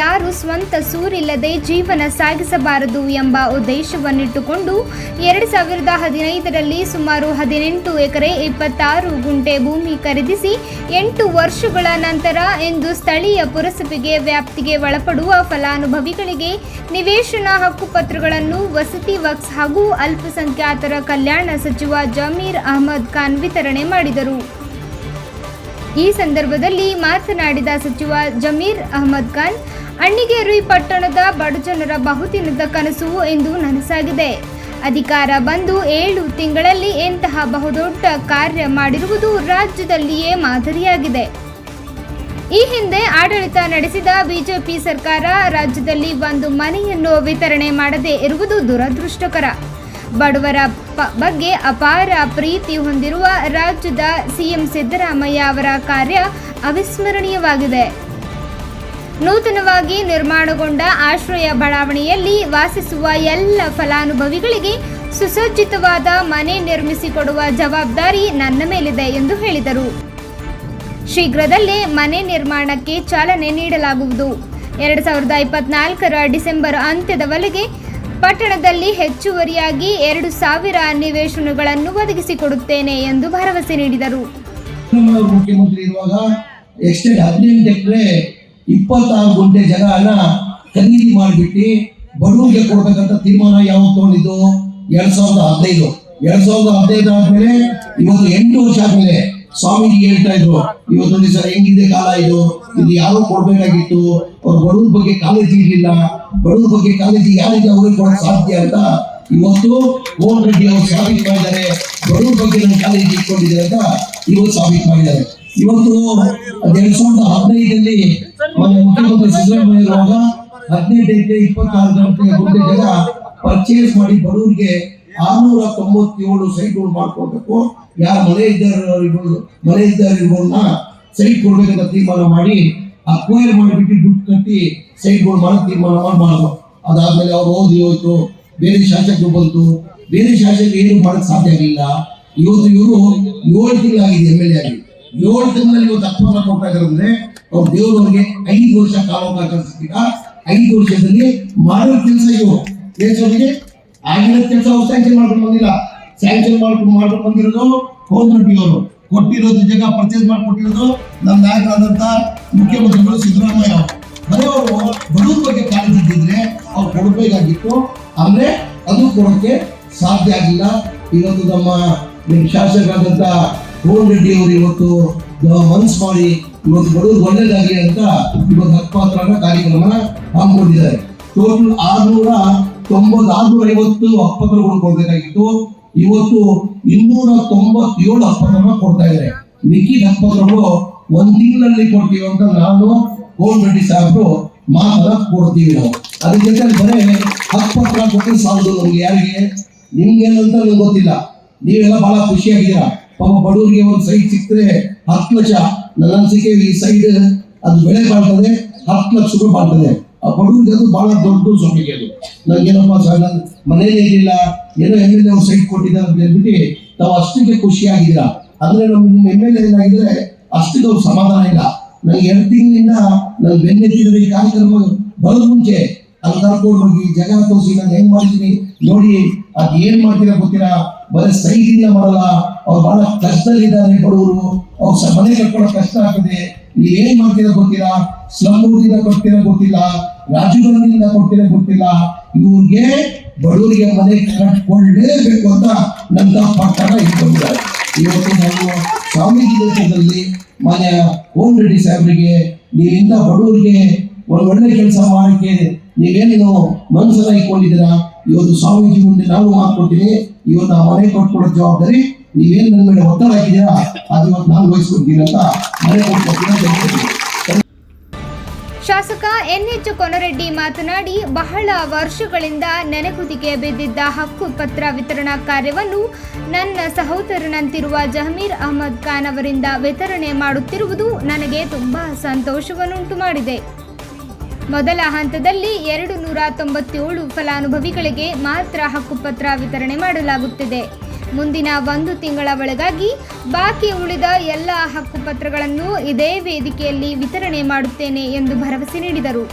ಯಾರು ಸ್ವಂತ ಸೂರಿಲ್ಲದೆ ಜೀವನ ಸಾಗಿಸಬಾರದು ಎಂಬ ಉದ್ದೇಶವನ್ನಿಟ್ಟುಕೊಂಡು ಎರಡು ಸಾವಿರದ ಹದಿನೈದರಲ್ಲಿ ಸುಮಾರು ಹದಿನೆಂಟು ಎಕರೆ ಇಪ್ಪತ್ತಾರು ಗುಂಟೆ ಭೂಮಿ ಖರೀದಿಸಿ ಎಂಟು ವರ್ಷಗಳ ನಂತರ ಇಂದು ಸ್ಥಳೀಯ ಪುರಸಭೆಗೆ ವ್ಯಾಪ್ತಿಗೆ ಒಳಪಡುವ ಫಲಾನುಭವಿಗಳಿಗೆ ನಿವೇಶನ ಹಕ್ಕುಪತ್ರಗಳನ್ನು ವಸತಿ ವಕ್ಸ್ ಹಾಗೂ ಅಲ್ಪಸಂಖ್ಯಾತರ ಕಲ್ಯಾಣ ಸಚಿವ ಜಮೀರ್ ಅಹಮದ್ ಖಾನ್ ವಿತರಣೆ ಮಾಡಿದರು. ಈ ಸಂದರ್ಭದಲ್ಲಿ ಮಾತನಾಡಿದ ಸಚಿವ ಜಮೀರ್ ಅಹಮದ್ ಖಾನ್ ಅಣ್ಣಿಗೇರಿ ಪಟ್ಟಣದ ಬಡಜನರ ಬಹುದಿನದ ಕನಸು ಎಂದು ನನಸಾಗಿದೆ. ಅಧಿಕಾರ ಬಂದು ಏಳು ತಿಂಗಳಲ್ಲಿ ಇಂತಹ ಬಹುದೊಡ್ಡ ಕಾರ್ಯ ಮಾಡಿರುವುದು ರಾಜ್ಯದಲ್ಲಿಯೇ ಮಾದರಿಯಾಗಿದೆ. ಈ ಹಿಂದೆ ಆಡಳಿತ ನಡೆಸಿದ ಬಿಜೆಪಿ ಸರ್ಕಾರ ರಾಜ್ಯದಲ್ಲಿ ಒಂದು ಮನೆಯನ್ನು ವಿತರಣೆ ಮಾಡದೇ ಇರುವುದು ದುರದೃಷ್ಟಕರ. ಬಡವರ ಬಗ್ಗೆ ಅಪಾರ ಪ್ರೀತಿ ಹೊಂದಿರುವ ರಾಜ್ಯದ ಸಿಎಂ ಸಿದ್ದರಾಮಯ್ಯ ಅವರ ಕಾರ್ಯ ಅವಿಸ್ಮರಣೀಯವಾಗಿದೆ. ನೂತನವಾಗಿ ನಿರ್ಮಾಣಗೊಂಡ ಆಶ್ರಯ ಬಡಾವಣೆಯಲ್ಲಿ ವಾಸಿಸುವ ಎಲ್ಲ ಫಲಾನುಭವಿಗಳಿಗೆ ಸುಸಜ್ಜಿತವಾದ ಮನೆ ನಿರ್ಮಿಸಿಕೊಡುವ ಜವಾಬ್ದಾರಿ ನನ್ನ ಮೇಲಿದೆ ಎಂದು ಹೇಳಿದರು. ಶೀಘ್ರದಲ್ಲೇ ಮನೆ ನಿರ್ಮಾಣಕ್ಕೆ ಚಾಲನೆ ನೀಡಲಾಗುವುದು. ಎರಡು ಸಾವಿರದ ಇಪ್ಪತ್ನಾಲ್ಕರ ಡಿಸೆಂಬರ್ ಅಂತ್ಯದವರೆಗೆ ಪಟ್ಟಣದಲ್ಲಿ ಹೆಚ್ಚುವರಿಯಾಗಿ ಎರಡು ಸಾವಿರ ನಿವೇಶನಗಳನ್ನು ಒದಗಿಸಿಕೊಡುತ್ತೇನೆ ಎಂದು ಭರವಸೆ ನೀಡಿದರು. ಮುಖ್ಯಮಂತ್ರಿ ಇರುವಾಗ ಎಕ್ಸ್ಟೆಂಡ್ ಹದಿನೆಂಟು ಎಕರೆ ಇಪ್ಪತ್ತಾರು ಗುಂಟೆ ಜಾಗನ ಖರೀದಿ ಮಾಡಿಬಿಟ್ಟು ಬಡವರಿಗೆ ಕೊಡ್ಬೇಕಂತ ತೀರ್ಮಾನ ಯಾವಾಗ ತಗೊಂಡಿದ್ದು? ಎರಡ್ ಸಾವಿರದ ಹದಿನೈದು. ಎರಡ್ ಸಾವಿರದ ಹದಿನೈದು ಆದ್ಮೇಲೆ ಇವತ್ತು ಎಂಟು ವರ್ಷ ಆದ್ಮೇಲೆ ಸ್ವಾಮೀಜಿ ಹೇಳ್ತಾ ಇದ್ರು, ಇವತ್ತು ದಿವಸ ಹೆಂಗಿದೆ ಕಾಲ ಇದು? ಇದು ಯಾರು ಕೊಡ್ಬೇಕಾಗಿತ್ತು? ಅವ್ರ ಬಡವ್ರ ಬಗ್ಗೆ ಕಾಳಜಿ ಇರಲಿಲ್ಲ. ಬಡವ್ರ ಬಗ್ಗೆ ಕಾಳಜಿ ಯಾರಿಗೆ ಅವ್ರಿಗೆ ಕೊಡಕ್ ಸಾಧ್ಯ ಅಂತ ಇವತ್ತು ಓನ್ ರೆಡ್ಡಿ ಅವರು ಸಾಬೀತು ಮಾಡಿದ್ದಾರೆ. ಬಡವ್ರ ಬಗ್ಗೆ ನಾನು ಕಾಲೇಜ್ ಇಟ್ಕೊಂಡಿದ್ದಾರೆ ಅಂತ ಇವತ್ತು ಸಾಬೀತು ಮಾಡಿದ್ದಾರೆ. ಇವತ್ತು ಎರಡ್ ಸಾವಿರದ ಹದಿನೈದಲ್ಲಿ ಮುಖ್ಯಮಂತ್ರಿ ಸಿದ್ದರಾಮಯ್ಯ ಇರುವಾಗ ಹದಿನೆಂಟು ಇಪ್ಪತ್ತಾರು ಗಂಟೆ ಗುಂಟೆ ಜಾಗ ಪರ್ಚೇಸ್ ಮಾಡಿ ಬಡವರಿಗೆ ಆರ್ನೂರ ತೊಂಬತ್ತೇಳು ಸೈಟ್ಗಳು ಮಾಡ್ಕೊಡ್ಬೇಕು ಯಾರು ಮನೆ ಇದ್ದಾರ ಇರ್ಬೋದು ಮನೆ ಸೈಟ್ ಕೊಡ್ಬೇಕಂತ ತೀರ್ಮಾನ ಮಾಡಿ ಅಕ್ವೈರ್ ಮಾಡಿಬಿಟ್ಟು ದುಡ್ಡು ಕಟ್ಟಿ ಸೈಟ್ಗಳು ಮಾಡೋ ತೀರ್ಮಾನ ಮಾಡಿ ಮಾಡೋದು ಅದಾದ್ಮೇಲೆ ಅವ್ರು ಓದಿ ಹೋಯ್ತು, ಬೇರೆ ಶಾಸಕರು ಬಂತು. ಬೇರೆ ಶಾಸಕರು ಏನು ಮಾಡಕ್ ಸಾಧ್ಯ ಆಗಲಿಲ್ಲ. ಇವತ್ತು ಇವರು ಏಳು ತಿಂಗಳಾಗಿದೆ ಎಂ ಎಲ್ ಎ ಆಗಿ. ಏಳು ತಿಂಗಳಲ್ಲಿ ಇವತ್ತು ಅಪ್ಪನ ಕೊಡ್ತಾ ಇದ್ದಾರೆ ದೇವರವರಿಗೆ ಅವ್ರು ಐದು ವರ್ಷ ಕಾಲಾವಕಾಶ ಸಿಕ್ಕಿದ. ಐದು ವರ್ಷದಲ್ಲಿ ಮಾಡೋ ಕೆಲಸ ಇವು ದೇಶವರಿಗೆ ಆಗಿನ ಕೆಲಸ ಅವ್ರು ಸ್ಯಾಂಕ್ಷನ್ ಮಾಡ್ಕೊಂಡು ಬಂದಿಲ್ಲ. ಸ್ಯಾಂಕ್ಷನ್ ಮಾಡ್ಕೊಂಡು ಮಾಡ್ಕೊಂಡು ಬಂದಿರೋದು ಹೋಮ್ ಅವರು. ಕೊಟ್ಟಿರೋದು ಜಾಗ ಪರ್ಚೇಸ್ ಮಾಡಿಕೊಟ್ಟಿರೋದು ನಮ್ಮ ನಾಯಕರಾದಂತ ಮುಖ್ಯಮಂತ್ರಿಗಳು ಸಿದ್ದರಾಮಯ್ಯ ಅವರು. ಬರೀ ಅವರು ಬಡವ್ರ ಬಗ್ಗೆ ಕಾಳಜಿ ಅವ್ರು ಕೊಡಬೇಕಾಗಿತ್ತು. ಅಂದ್ರೆ ಅದು ಕೊಡೋಕೆ ಸಾಧ್ಯ ಆಗಿಲ್ಲ. ಇವತ್ತು ನಮ್ಮ ನಿಮ್ಮ ಕೋನ್ ರೆಡ್ಡಿ ಅವರು ಇವತ್ತು ಮನ್ಸ್ ಮಾಡಿ ಇವತ್ತು ಬಡವರು ಒಳ್ಳೇದಾಗಲಿ ಅಂತ ಇವತ್ತು ಹಕ್ಕುಪತ್ರನ ಕಾರ್ಯಕ್ರಮನ ಹಮ್ಮಿಕೊಂಡಿದ್ದಾರೆ. ಟೋಟಲ್ ಆರ್ನೂರ ತೊಂಬತ್ ಆರ್ನೂರ ಐವತ್ತು ಅಪ್ಪತ್ರಗಳು ಕೊಡ್ಬೇಕಾಗಿತ್ತು. ಇವತ್ತು ಇನ್ನೂರ ತೊಂಬತ್ತೇಳು ಅಪ್ಪತ್ರ ಕೊಡ್ತಾ ಇದ್ದಾರೆ. ಮಿಕ್ಕಿದ ಹಕ್ಕಪತ್ರಗಳು ಒಂದ್ ತಿಂಗಳಲ್ಲಿ ಕೊಡ್ತೀವಿ ಅಂತ ನಾನು ಓಮ್ ರೆಡ್ಡಿ ಸಾಹೇಬರು ಮಾತ್ರ ಕೊಡ್ತೀವಿ ನಾವು. ಅದ್ರ ಜೊತೆ ಬರೇ ಹಕ್ಕಪತ್ರ ಕೊಟ್ಟರೆ ಸಾಲದು ನಮ್ಗೆ ಯಾರಿಗೆ? ನಿಮ್ಗೇನಂತ ನಂಗೆ ಗೊತ್ತಿಲ್ಲ. ನೀವೆಲ್ಲ ಬಹಳ ಖುಷಿಯಾಗಿದ್ದೀರಾ? ಪಾಪ ಬಡವರಿಗೆ ಒಂದು ಸೈಡ್ ಸಿಕ್ಕರೆ ಹತ್ತು ಲಕ್ಷ ನನ್ನ ಅನಿಸಿಕೆ ಈ ಸೈಡ್ ಅದು ಬೆಳೆ ಬಾಳ್ತದೆ ಹತ್ತು ಲಕ್ಷ ರೂಪಾಯಿ ಬಾಳ್ತದೆ. ಆ ಬಡವರಿಗೆ ಅದು ಬಹಳ ದೊಡ್ಡ ಸ್ವಾಮಿಗೆ ಅದು. ನನಗೇನಪ್ಪ ಸರ್ ನನ್ನ ಮನೇಲಿ ಇರಲಿಲ್ಲ, ಏನೋ ಎಂ ಎಲ್ ಸೈಟ್ ಕೊಟ್ಟಿದ್ದಾರೆ ಅಂತ ಹೇಳ್ಬಿಟ್ಟು ತಾವು ಅಷ್ಟಕ್ಕೆ ಆಗಿಲ್ಲ ಅಂದ್ರೆ ನಮ್ಮ ನಿಮ್ಮ ಎಂ ಎಲ್ ಎ ಏನಾಗಿದ್ರೆ ಅಷ್ಟಕ್ಕೆ ಅವ್ರು ಸಮಾಧಾನ ಇಲ್ಲ. ನನಗೆ ಎರಡು ತಿಂಗಳಿಂದ ನಾನು ಬೆನ್ನೆತ್ತಿದ್ರೆ ಈ ಕಾರ್ಯಕ್ರಮ ಬರೋದು ಮುಂಚೆ ಅಲ್ಲಿ ಕರ್ಕೊಂಡು ಹೋಗಿ ಜಗ ತೋರಿಸಿ ನಾನು ಹೆಂಗ್ ಮಾಡ್ತೀನಿ, ನೋಡಿ, ಅದು ಏನ್ ಮಾಡ್ತೀರಾ ಗೊತ್ತೀರಾ ಬರೀ ಸೈಟ್ ಇಂದ ಮಾಡಲ್ಲ, ಅವ್ರು ಬಹಳ ಕಷ್ಟದಲ್ಲಿದ್ದಾರೆ ಬಡವರು, ಅವ್ರ ಮನೆ ಕಟ್ಕೊಳ್ಳೋ ಕಷ್ಟ ಆಗ್ತದೆ. ನೀವ್ ಏನ್ ಮಾಡ್ತೀರಾ ಗೊತ್ತಿಲ್ಲ ಸ್ಲಮ್ ಊರಿಂದ ಕೊಡ್ತೀರಾ ಗೊತ್ತಿಲ್ಲ ರಾಜೀವ್ ಗಾಂಧಿಯಿಂದ ಕೊಡ್ತೀರಾ ಗೊತ್ತಿಲ್ಲ. ಇವ್ರಿಗೆ ಬಡವರಿಗೆ ಮನೆ ಕಟ್ಕೊಳ್ಳೇಬೇಕು ಅಂತ ನನ್ನ ಪಟ್ಟಣ ಇಟ್ಕೊಂಡಿದ್ದಾರೆ. ಇವತ್ತು ನಾವು ಸ್ವಾಮೀಜಿ ದೇಶದಲ್ಲಿ ಮಾನ್ಯ ಓಂ ರೆಡ್ಡಿ ಸಾಹೇಬರಿಗೆ, ನೀವಿಂದ ಬಡವರಿಗೆ ಒಂದು ಒಳ್ಳೆ ಕೆಲಸ ಮಾಡಕ್ಕೆ ನೀವೇನೇನು ಮನಸ್ಸನ್ನ ಇಟ್ಕೊಂಡಿದ್ದೀರಾ? ಇವತ್ತು ಸ್ವಾಮೀಜಿ ಮುಂದೆ ನಾನು ಮಾಡ್ಕೊಡ್ತೀನಿ ಇವತ್ತು ಆ ಮನೆ ಕೊಟ್ಕೊಡೋ ಜವಾಬ್ದಾರಿ ನೀವೇನು ನನ್ನ ಮೇಲೆ ಒತ್ತಡ ಹಾಕಿದ್ದೀರಾ, ಅದು ಇವತ್ತು ನಾನು ವಹಿಸ್ಕೊಡ್ತೀನಿ ಅಂತ ಮನೆ ಕೊಟ್ಕೊಡ್ತೀನಿ. ಶಾಸಕ ಎನ್ಎಚ್ ಕೊನರೆಡ್ಡಿ ಮಾತನಾಡಿ, ಬಹಳ ವರ್ಷಗಳಿಂದ ನೆನೆಗುದಿಗೆ ಬಿದ್ದಿದ್ದ ಹಕ್ಕು ಪತ್ರ ವಿತರಣಾ ಕಾರ್ಯವನ್ನು ನನ್ನ ಸಹೋದರನಂತಿರುವ ಜಹಮೀರ್ ಅಹಮದ್ ಖಾನ್ ಅವರಿಂದ ವಿತರಣೆ ಮಾಡುತ್ತಿರುವುದು ನನಗೆ ತುಂಬಾ ಸಂತೋಷವನ್ನುಂಟು ಮಾಡಿದೆ ಮೊದಲ ಹಂತದಲ್ಲಿ ಎರಡು ನೂರ ತೊಂಬತ್ತೇಳು ಫಲಾನುಭವಿಗಳಿಗೆ ಮಾತ್ರ ಹಕ್ಕುಪತ್ರ ವಿತರಣೆ ಮಾಡಲಾಗುತ್ತಿದೆ. ಮುಂದಿನ ಒಂದು ತಿಂಗಳ ಒಳಗಾಗಿ ಬಾಕಿ ಉಳಿದ ಎಲ್ಲ ಹಕ್ಕುಪತ್ರಗಳನ್ನು ಇದೇ ವೇದಿಕೆಯಲ್ಲಿ ವಿತರಣೆ ಮಾಡುತ್ತೇನೆ ಎಂದು ಭರವಸೆ ನೀಡಿದರು.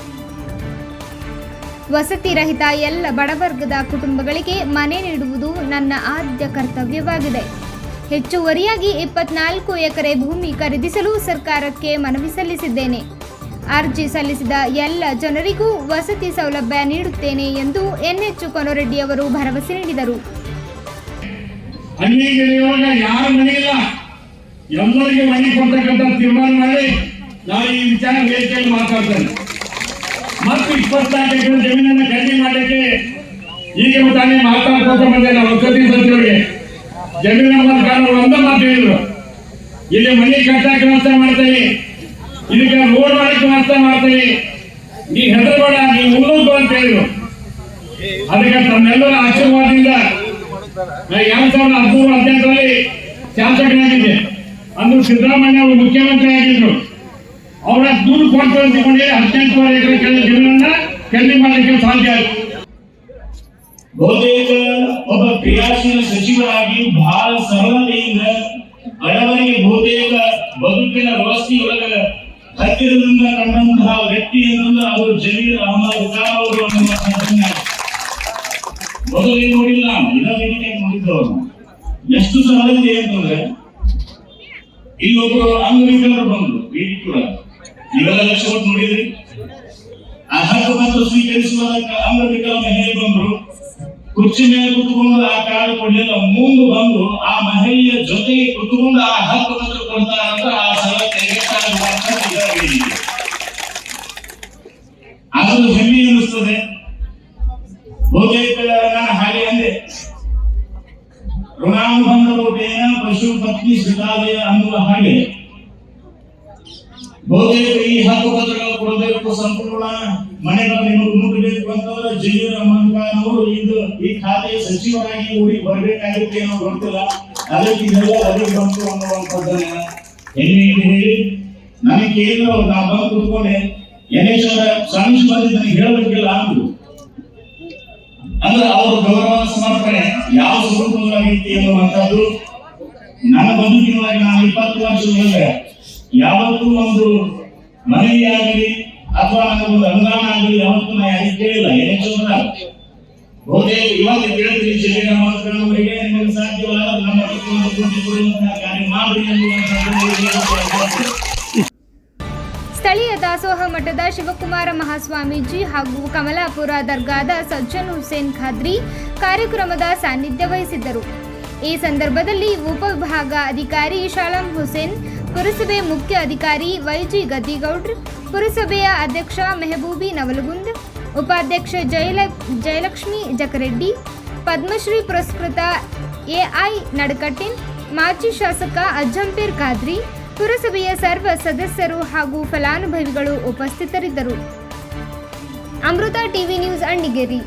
ವಸತಿ ರಹಿತ ಎಲ್ಲ ಬಡವರ್ಗದ ಕುಟುಂಬಗಳಿಗೆ ಮನೆ ನೀಡುವುದು ನನ್ನ ಆದ್ಯ ಕರ್ತವ್ಯವಾಗಿದೆ. ಹೆಚ್ಚುವರಿಯಾಗಿ ಇಪ್ಪತ್ನಾಲ್ಕು ಎಕರೆ ಭೂಮಿ ಖರೀದಿಸಲು ಸರ್ಕಾರಕ್ಕೆ ಮನವಿ ಸಲ್ಲಿಸಿದ್ದೇನೆ. ಅರ್ಜಿ ಸಲ್ಲಿಸಿದ ಎಲ್ಲ ಜನರಿಗೂ ವಸತಿ ಸೌಲಭ್ಯ ನೀಡುತ್ತೇನೆ ಎಂದು ಎನ್ಎಚ್ ಕೊನರೆಡ್ಡಿ ಅವರು ಭರವಸೆ ನೀಡಿದರು. ಎಲ್ಲರಿಗೂ ಮನೆ ಕೊಡ್ತಕ್ಕಂಥ ತೀರ್ಮಾನ ಮಾಡಿ ನಾವು ಈ ವಿಚಾರ ವೇದಿಕೆಯಲ್ಲಿ ಮಾತಾಡ್ತೇನೆ ಮತ್ತು ಇಪ್ಪತ್ನಾಲ್ಕು ಎಕರೆ ಜಮೀನನ್ನು ಖರೀದಿ ಮಾಡಲಿಕ್ಕೆ ಈಗ ತಾನೇ ಮಾತಾಡ್ಕೊತ ಬಂದೆ ನಾವು ವಸತಿ ಸಚಿವರಿಗೆ ಜಮೀನ ಮೂಲಕ ಒಂದ ಮಾತು ಹೇಳಿದ್ರು. ಇಲ್ಲಿ ಮನೆ ಕಟ್ಟಕ್ಕೆ ವ್ಯವಸ್ಥೆ ಮಾಡ್ತೇವೆ. ಇದಕ್ಕೆ ರೋಡ್ ಮಾಡಕ್ಕೆ ವ್ಯವಸ್ಥೆ ಮಾಡ್ತೇವೆ ನೀ ಹೆದರಬೇಡ ನೀ ಉಳ್ಳೋದು ಅಂತ ಹೇಳಿದ್ರು ಅದಕ್ಕೆ ತಮ್ಮೆಲ್ಲರ ಆಶೀರ್ವಾದದಿಂದ ನಾ ಎರಡ್ ಸಾವಿರದ ಹದಿಮೂರು ಹದಿನೆಂಟರಲ್ಲಿ ಶಾಸಕನಾಗಿದ್ದೆ. ಅಂದು ಸಿದ್ದರಾಮಯ್ಯ ಅವರು ಮುಖ್ಯಮಂತ್ರಿ ಆಗಿದ್ರು. ಅವರ ದುಡ್ಡು ಕೊಡ್ತಾರೆ ಅಂತ ಹೇಳಿ ಹದಿನೆಂಟುವರೆ ಎಕರೆ ಕೆಲ ಜಮೀನನ್ನ ಖರೀದಿ ಮಾಡಲಿಕ್ಕೆ ಸಾಧ್ಯ ಬಹುತೇಕ ಒಬ್ಬ ಕ್ರಿಯಾಶೀಲ ಸಚಿವರಾಗಿ ಬಹಳ ಸರಳತೆಯಿಂದ ಬಡವರಿಗೆ ಬಹುತೇಕ ಬದುಕಿನ ವ್ಯವಸ್ಥೆಯೊಳಗ ಹತ್ತಿರದಿಂದ ಕಂಡಂತಹ ವ್ಯಕ್ತಿ ಅಂತಂದ್ರೆ ಅವರು ಜಮೀರ್ ಅಹಮದ್ ಖಾನ್ ಅನ್ನುವಂಥದ್ದನ್ನ ಮೊದಲೇ ನೋಡಿಲ್ಲ ಇದ ವೇದಿಕೆ ನೋಡಿದ್ದವರು ಎಷ್ಟು ಸರಳತೆ ಅಂತಂದ್ರೆ, ಇಲ್ಲೊಬ್ರು ಅಂಗವಿಕಲರು ಬಂದ್ರು ವೇದಿಕೆ ಕೂಡ. ನೀವೆಲ್ಲ ಲಕ್ಷ ಕೊಟ್ಟು ನೋಡಿದ್ರಿ? ಆ ಹಕ್ಕುಪತ್ರ ಸ್ವೀಕರಿಸುವುದಕ್ಕೆ ಅಂಗವಿಕಲ ಮಹಿಳೆ ಬಂದ್ರು. ಕುರ್ಚಿ ಮೇಲೆ ಕುತ್ಕೊಂಡು ಆ ಕಾರ್ಡ್ ಕೊಡ್ಲಿಲ್ಲ, ಮುಂದೆ ಬಂದು ಆ ಮಹಿಳೆಯ ಜೊತೆಗೆ ಕುತ್ಕೊಂಡು ಆ ಹಕ್ಕು ಪತ್ರ ಕೊಡ್ತಾರೆ ಅಂದ್ರೆ ಆ ಸರಳತೆಗೆ ಅದು ಹೆಮ್ಮೆ ಬಹುತೇಕ ನಾನು ಹಾಗೆ ಅಂದೆ. ಋಣಾನುಬಂಧ ಪಶು ಪತ್ನಿ ಸುತಾಲಯ ಅನ್ನುವ ಹಾಗೆ. ಬಹುತೇಕ ಈ ಹಕ್ಕು ಪತ್ರಗಳು ಕೊಡಬೇಕು, ಸಂಪೂರ್ಣ ಮನೆಗಳ ನಿಮಗೆ ಮುಟ್ಟಬೇಕು ಅಂತಂದ್ರೆ ಜಮೀರ್ ಮಂಕಾನವರು ಇದು ಈ ಖಾತೆಯ ಸಚಿವರಾಗಿ ಊರಿಗೆ ಬರಬೇಕಾಗುತ್ತೆ ಏನೋ ಗೊತ್ತಿಲ್ಲ ಅದಕ್ಕೆ ಇದೆಲ್ಲ ಅದಕ್ಕೆ ಬಂತು ಅನ್ನುವಂಥದ್ದನ್ನ ಹೆಮ್ಮೆ ಹೇಳಿ. ನನಗೆ ಕೇಳಿದ್ರು ನಾ ಬಂದು ಕೂತ್ಕೊಂಡೆ. ಯನೇಶ್ವರ ಸ್ವಾಮೀಜಿ ಬಂದಿದ್ದು ಹೇಳಬೇಕಿಲ್ಲ ಅಂದ್ರು. ಅಂದ್ರೆ ಅವರು ಗೌರವ ಸಮರ್ಪಣೆ. ಯಾವ ಸ್ವರೂಪವಾಗೈತಿ ಎನ್ನುವಂಥದ್ದು? ನನ್ನ ಬದುಕಿನೊಳಗೆ ನಾನು ಇಪ್ಪತ್ತು ವರ್ಷದೊಳಗೆ ಯಾವತ್ತೂ ಒಂದು ಮನೆಯಾಗಲಿ ಅಥವಾ ನನ್ನ ಒಂದು ಅನುದಾನ ಆಗಲಿ ಯಾವತ್ತೂ ನಾ ಯಾರಿಗೆ ಕೇಳಿಲ್ಲ. ಚಂದ್ರ. ಬಹುತೇಕ ಇವತ್ತು ಕೇಳ್ತೀನಿ ಅವರಿಗೆ ನಿಮಗೆ ಸಾಧ್ಯವಾದ ನಮ್ಮ ಕಾರ್ಯ ಮಾಡಿ ಸ್ಥಳೀಯ ದಾಸೋಹ ಮಠದ ಶಿವಕುಮಾರ ಮಹಾಸ್ವಾಮೀಜಿ ಹಾಗೂ ಕಮಲಾಪುರ ದರ್ಗಾದ ಸಜ್ಜನ್ ಹುಸೇನ್ ಖಾದ್ರಿ ಕಾರ್ಯಕ್ರಮದ ಸಾನ್ನಿಧ್ಯ ವಹಿಸಿದ್ದರು. ಈ ಸಂದರ್ಭದಲ್ಲಿ ಉಪವಿಭಾಗ ಅಧಿಕಾರಿ ಶಾಲಂ ಹುಸೇನ್, ಪುರಸಭೆ ಮುಖ್ಯ ಅಧಿಕಾರಿ ವೈಜಿ ಗದ್ದಿಗೌಡ್ರ್, ಪುರಸಭೆಯ ಅಧ್ಯಕ್ಷ ಮೆಹಬೂಬಿ ನವಲಗುಂದ್, ಉಪಾಧ್ಯಕ್ಷ ಜಯಲ, ಜಯಲಕ್ಷ್ಮಿ ಜಕರೆಡ್ಡಿ, ಪದ್ಮಶ್ರೀ ಪುರಸ್ಕೃತ ಎಐ ನಡಕಟ್ಟಿನ್, ಮಾಜಿ ಶಾಸಕ ಅಜ್ಜಂಪೀರ್ ಖಾದ್ರಿ ಪುರಸಭೆಯ ಸರ್ವ ಸದಸ್ಯರು ಹಾಗೂ ಫಲಾನುಭವಿಗಳು ಉಪಸ್ಥಿತರಿದ್ದರು. ಅಮೃತ ಟಿವಿ ನ್ಯೂಸ್ ಅಂಡಿಗೇರಿ